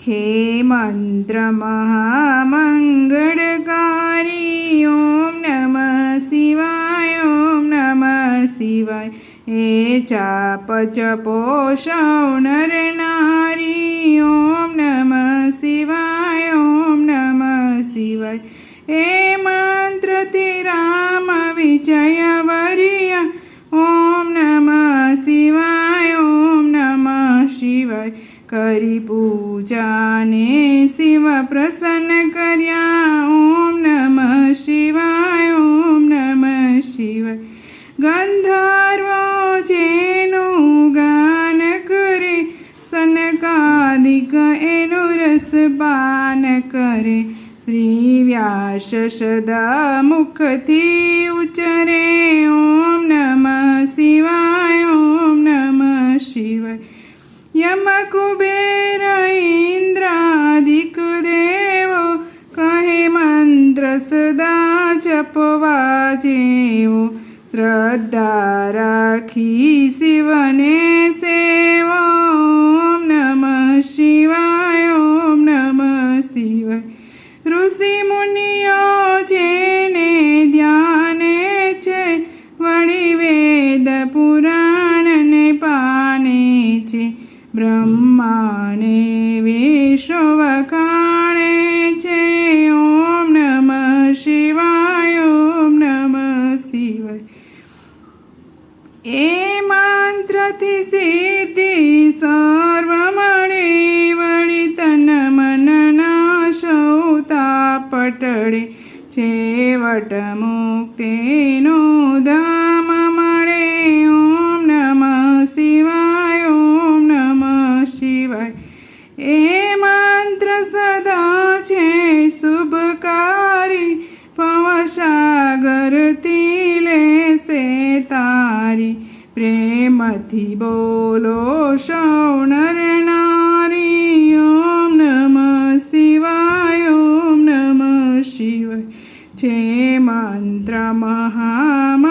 છે મંત્ર મહામંગળકારી ઓમ નમઃ શિવાય ઓમ નમઃ શિવાય એ ચાપ ચપો સૌ નર નારી ઓમ નમઃ શિવાય ઓમ નમઃ શિવાય એ મંત્રથી રામ વિજય વરિયા ઓમ નમ શિવાય ઓમ નમઃ શિવાય કરી પૂજાને શિવ પ્રસન્ન કર્યા. ઓમ નમઃ શિવાય, ઓમ નમઃ શિવાય ગંધર્વો જેનું ગાન કરે, સનકાદિક એનું રસ પાન કરે. શ્રી વ્યાસ સદા મુખથી યમ કુબેર ઇન્દ્રાદિક દેવો કહે મંત્ર સદા જપવા જેવો શ્રદ્ધા રાખી શિવને બ્રહ્માને વિશ્વ કાણે છે. ઓમ નમ શિવાય, ઓમ નમ શિવાય. એ મંત્રથી સિદ્ધિ સર્વ મળે વળી તન મનના સૌતા પટળે. છેવટ મુક્તિનો ધામ ત્યાંથી બોલો સૌ નર નારી ઓમ નમ શિવાય ઓમ નમ શિવાય. છે મંત્ર મહામ